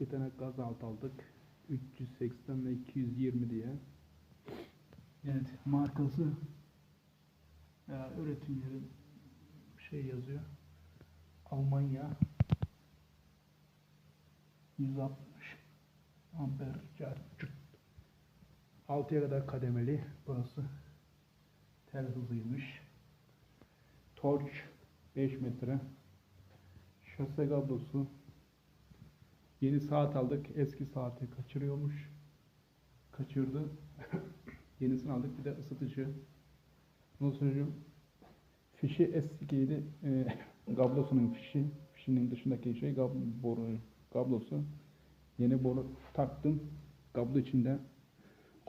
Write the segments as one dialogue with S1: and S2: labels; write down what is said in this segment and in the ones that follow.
S1: Bir tane gaz alt aldık. 380 ve 220 diye. Evet markası ya, üretim yeri şey yazıyor. Almanya 160 amper çarpı 6'ya kadar kademeli burası. Tel hızıymış. Torch 5 metre. Şase kablosu. Yeni saat aldık. Eski saati kaçırıyormuş. Kaçırdı. Yenisini aldık. Bir de ısıtıcı. Ondan sonra fişi eskiydi. E, kablosunun fişi. Fişinin dışındaki şey kab boru kablosu. Yeni boru taktım. Kablo içinde.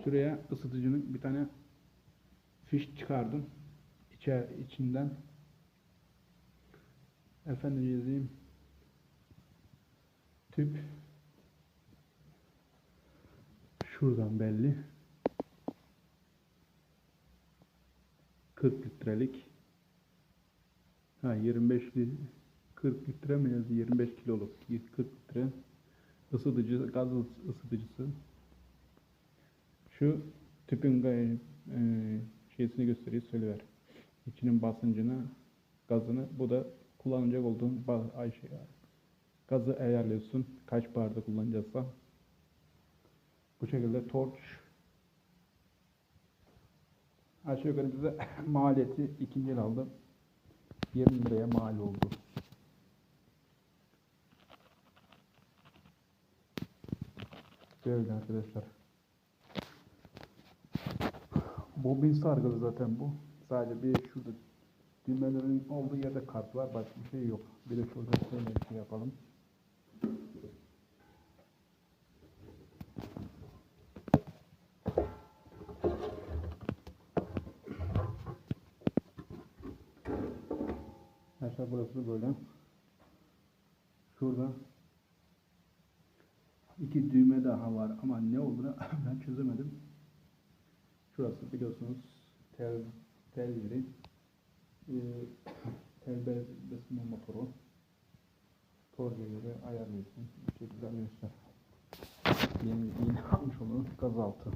S1: Şuraya ısıtıcının bir tane fiş çıkardım. İçer, içinden. Efendim yazayım. Tüp. Şuradan belli. 40 litrelik. Ha 25 li 40 litre mi yazıyor? 25 kiloluk. 40 litre. Isıtıcı, gaz ısıtıcısı. Şu tüpün e, şeysini gösteriyor, söylever. İçinin basıncını, gazını. Bu da kullanacak olduğun şey, gazı ayarlıyorsun. Kaç barda kullanacaksan. Bu şekilde torch aşağı yukarı bize maliyeti ikinci el aldım. 20 liraya mal oldu. Böyle arkadaşlar. Bobin sargılı zaten bu. Sadece bir şurada düğmelerin olduğu yerde kart var. Başka bir şey yok. Bir de şurada şöyle bir şey yapalım. Arkadaşlar burası böyle. Şurada iki düğme daha var ama ne olduğunu ben çözemedim. Şurası biliyorsunuz tel tel yeri. Ee, tel be- besme motoru. Göre ayarlıyorsun. Bu şekilde arkadaşlar. Yeni, yeni almış olduğunuz gaz altı.